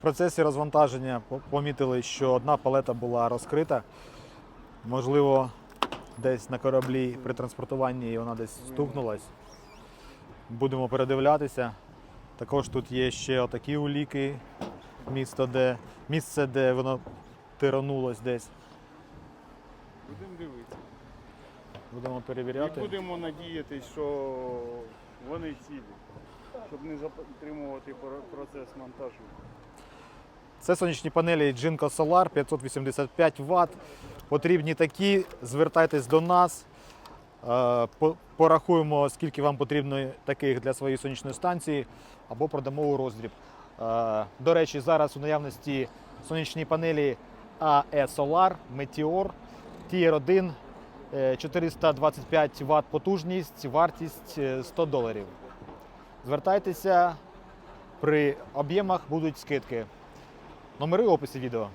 В процесі розвантаження помітили, що одна палета була розкрита. Можливо, десь на кораблі при транспортуванні вона десь стукнулась. Будемо передивлятися. Також тут є ще отакі уліки, місто, де, місце, де воно тиранулось десь. Будемо дивитися. Будемо перевіряти. І будемо надіятися, що вони цілі, щоб не затримувати процес монтажу. Це сонячні панелі Jinko Solar 585 Вт. Потрібні такі, звертайтесь до нас. Е, Порахуємо, скільки вам потрібно таких для своєї сонячної станції, або продамо у роздріб. Е, До речі, зараз у наявності сонячні панелі AE Solar Meteor Tier 1 е, 425 Вт потужність, вартість е, 100 доларів. Звертайтеся, при об'ємах будуть скидки. Номери в описі відео.